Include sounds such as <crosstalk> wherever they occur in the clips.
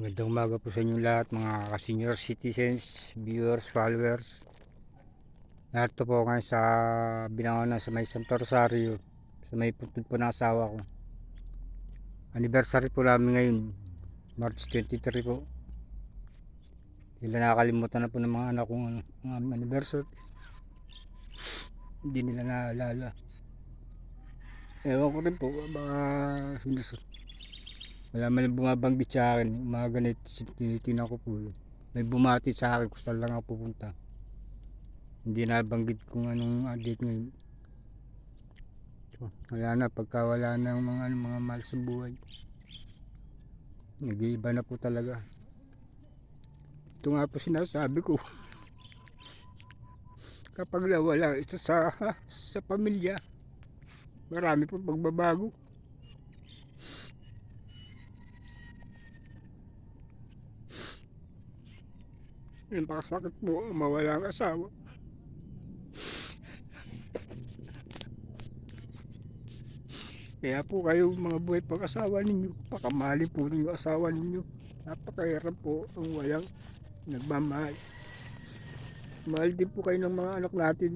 Magandang umaga po sa inyong lahat mga ka-senior citizens, viewers, followers. Narito po ngayon sa Binangonan sa may Santo Rosario, sa may puntod po ng asawa ko. Anniversary po namin ngayon, March 23 po. Hindi nakakalimutan na po ng mga anak ano, ang anniversary. Hindi nila naalala. Ewan ko rin po, baka sinus- wala man bumabanggit sa akin, mga ganit, tinitingnan ko po. May bumati sa akin kung saan lang ako pupunta. Hindi nabanggit kung anong date ngayon. Wala na, pagka wala na ang mga, ano, mga mahal sa buhay. Nag-iiba na po talaga. Ito nga po sinasabi ko. Kapag nawala ito sa, <laughs> sa pamilya, marami po pagbabago. Yung pakasakit po, mawala ang asawa. Kaya po kayo mga buhay pag-asawa ninyo, pakamali po ninyo asawa ninyo. Napakahirap po ang walang nagmamahal. Mahal din po kayo ng mga anak natin,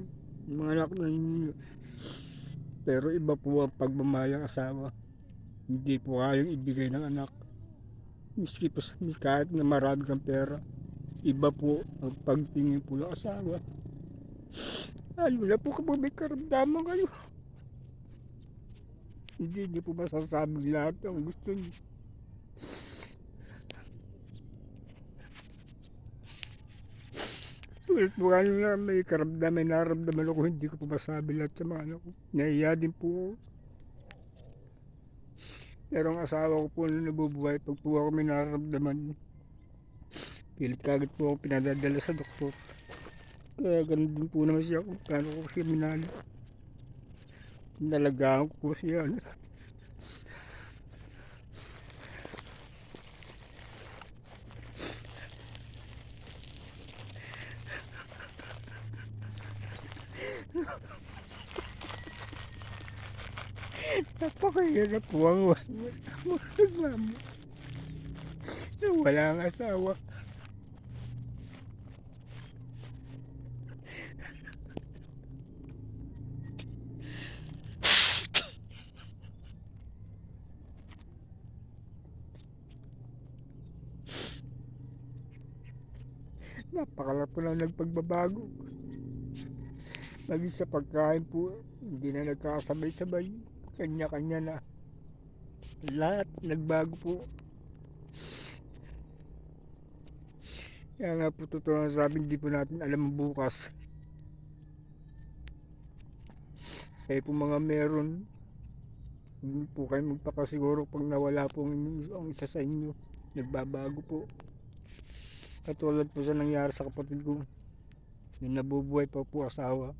mga anak ninyo. Pero iba po ang pagmamahal ng asawa. Hindi po kayang ibigay ng anak. Miski po kahit na marami kang pera. Iba po ang pagtingin po ng asawa. Lalo na po kapag may karamdaman kayo. Hindi niyo po masasabi lahat ang gusto niyo. Tulad po kanyo na may karamdaman, naramdaman ako, hindi ko po masabi lahat sa mga anak ko. Nahiya din po ako. Pero ang asawa ko po na nabubuhay, pag po ako may nararamdaman, pilit kagad po ako pinadadala sa doktor. Kaya ganun din po naman siya kung paano ko siya minali. Nalagaan ko po siya. ano. Napakahirap po ang magmamo. Na wala ang asawa. Napakalap po lang nagpagbabago. Maging sa pagkain po, hindi na nagkakasabay-sabay. Kanya-kanya na. Lahat nagbago po. Kaya nga po totoo ang sabi, hindi po natin alam bukas. Kaya po mga meron, hindi po kayo magpakasiguro pag nawala po ang isa sa inyo. Nagbabago po. Katulad po sa nangyari sa kapatid ko. Yung nabubuhay pa po asawa.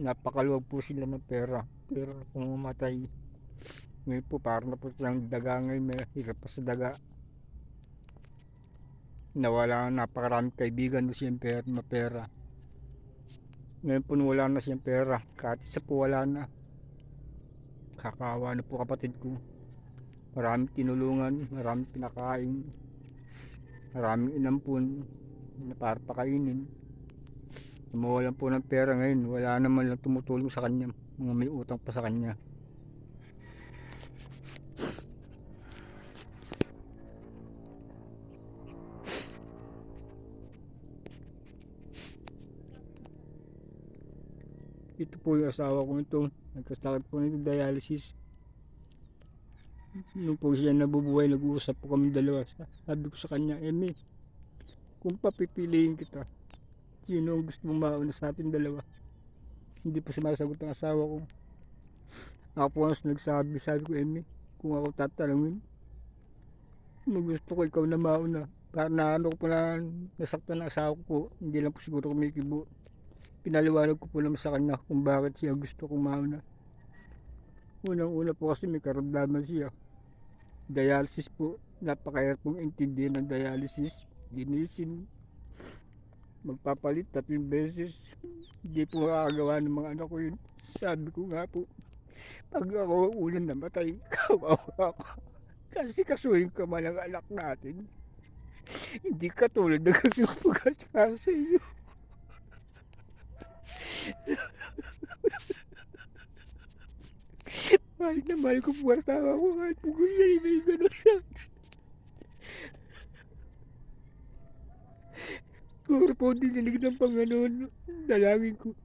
Napakaluwag po sila ng pera. Pero kung mamatay, ngayon po parang na po silang daga ngayon. May hirap pa sa daga. Nawala ang napakaraming kaibigan mo siyang pera, mapera. Ngayon po wala na siyang pera. Kahit isa po wala na. Kakawa na po kapatid ko. Maraming tinulungan, maraming pinakain, maraming inampun na para pakainin. Mawalan po ng pera ngayon, wala naman lang tumutulong sa kanya, mga may utang pa sa kanya. Ito po yung asawa ko ito, nagkasakit po ng dialysis. Nung po siya nabubuhay, nag-uusap po kami dalawa. Sabi ko sa kanya, Emi, kung papipiliin kita, sino ang gusto mong mauna sa atin dalawa? Hindi po sumasagot ang asawa ko. Ako po ang nagsabi, sabi ko, Emi, kung ako tatanungin, kung gusto ko ikaw na mauna. Para na ano ko po na nasaktan ng asawa ko hindi lang po siguro kumikibo. Pinaliwanag ko po naman sa kanya kung bakit siya gusto kong mauna. Unang-una po kasi may karamdaman siya. Dialysis po, napakahirap pong intindihan ng dialysis. Dinisin, magpapalit tatlong beses. Hindi po makakagawa ng mga anak ko yun. Sabi ko nga po, pag ako unang namatay, kawawa <laughs> ako. Kasi kasuhin ka man ang anak natin. Hindi katulad ng <laughs> kanyang pag-askaro sa iyo. Mahal na mahal ko po asawa ko kahit po kung siya may gano'n sa akin. Siguro po dinilig ng Panginoon, dalangin ko.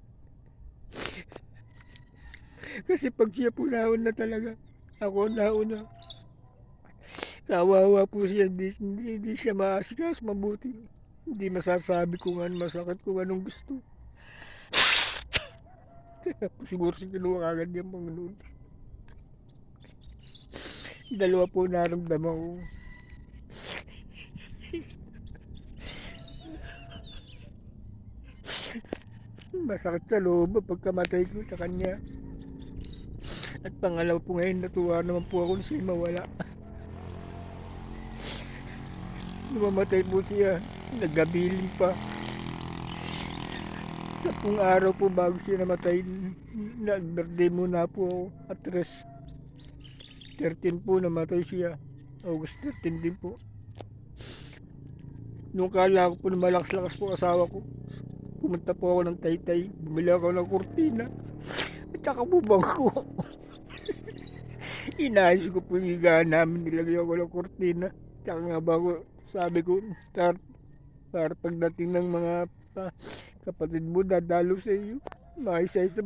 Kasi pag siya po nauna talaga, ako nauna. Kawawa po siya, hindi, hindi, hindi siya maasikas mabuti. Hindi masasabi kung ano masakit, kung anong gusto. <laughs> Siguro si kinuha kagad yung Panginoon. Dalawa po naramdaman ko. Masakit sa loob pagkamatay ko sa kanya. At pangalaw po ngayon, natuwa naman po ako siya mawala. Numamatay po siya, nagabiling pa. Sa pong araw po bago siya namatay, nag-birthday muna po ako at rest. 13 po namatay siya. August 13 din po. Nung kala ko po malakas-lakas po asawa ko, pumunta po ako ng taytay, bumili ako ng kurtina, at saka bubang ko. <laughs> Inayos ko po yung higaan namin, nilagay ako ng kurtina. Tsaka nga ba ko, sabi ko, start, para pagdating ng mga pa, kapatid mo, dadalo sa iyo. Maisa-isa